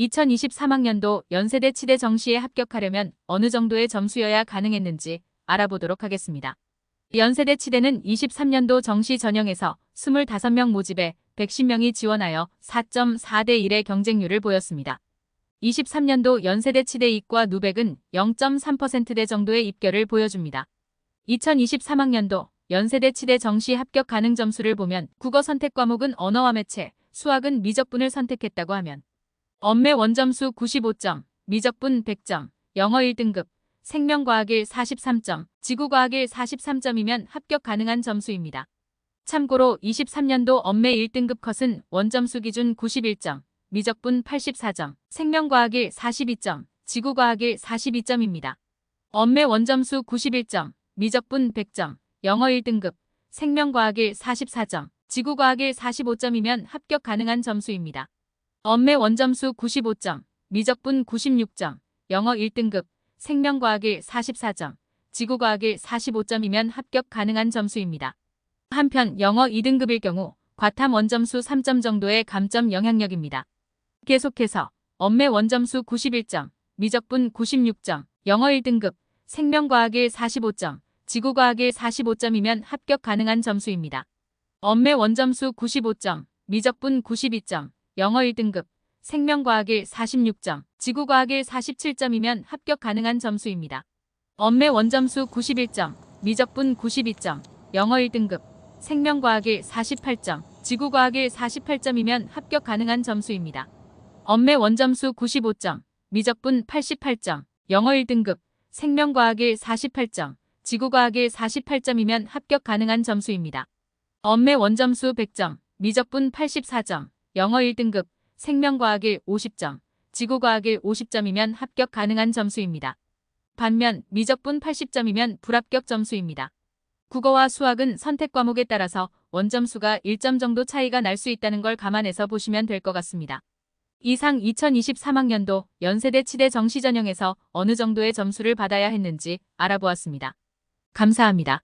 2023학년도 연세대 치대 정시에 합격하려면 어느 정도의 점수여야 가능했는지 알아보도록 하겠습니다. 연세대 치대는 23년도 정시 전형에서 25명 모집에 110명이 지원하여 4.4대 1의 경쟁률을 보였습니다. 23년도 연세대 치대 이과 누백은 0.3%대 정도의 입결을 보여줍니다. 2023학년도 연세대 치대 정시 합격 가능 점수를 보면 국어 선택 과목은 언어와 매체, 수학은 미적분을 선택했다고 하면 엄매 원점수 95점, 미적분 100점, 영어 1등급, 생명과학 1 43점, 지구과학 1 43점이면 합격 가능한 점수입니다. 참고로 23년도 엄매 1등급 컷은 원점수 기준 91점, 미적분 84점, 생명과학 1 42점, 지구과학 1 42점입니다. 엄매 원점수 91점, 미적분 100점, 영어 1등급, 생명과학 1 44점, 지구과학 1 45점이면 합격 가능한 점수입니다. 엄매 원점수 95점, 미적분 96점, 영어 1등급, 생명과학 1 44점, 지구과학 1 45점이면 합격 가능한 점수입니다. 한편 영어 2등급일 경우 과탐 원점수 3점 정도의 감점 영향력입니다. 계속해서 엄매 원점수 91점, 미적분 96점, 영어 1등급, 생명과학 1 45점, 지구과학 1 45점이면 합격 가능한 점수입니다. 엄매 원점수 95점, 미적분 92점, 영어 1등급, 생명과학 1 46점, 지구과학 1 47점이면 합격 가능한 점수입니다. 엄매 원점수 91점, 미적분 92점, 영어 1등급, 생명과학 1 48점, 지구과학 1 48점이면 합격 가능한 점수입니다. 엄매 원점수 95점, 미적분 88점, 영어 1등급, 생명과학 1 48점, 지구과학 1 48점이면 합격 가능한 점수입니다. 엄매 원점수 100점, 미적분 84점, 영어 1등급, 생명과학 1 50점, 지구과학 1 50점이면 합격 가능한 점수입니다. 반면 미적분 80점이면 불합격 점수입니다. 국어와 수학은 선택 과목에 따라서 원점수가 1점 정도 차이가 날 수 있다는 걸 감안해서 보시면 될 것 같습니다. 이상 2023학년도 연세대 치대 정시 전형에서 어느 정도의 점수를 받아야 했는지 알아보았습니다. 감사합니다.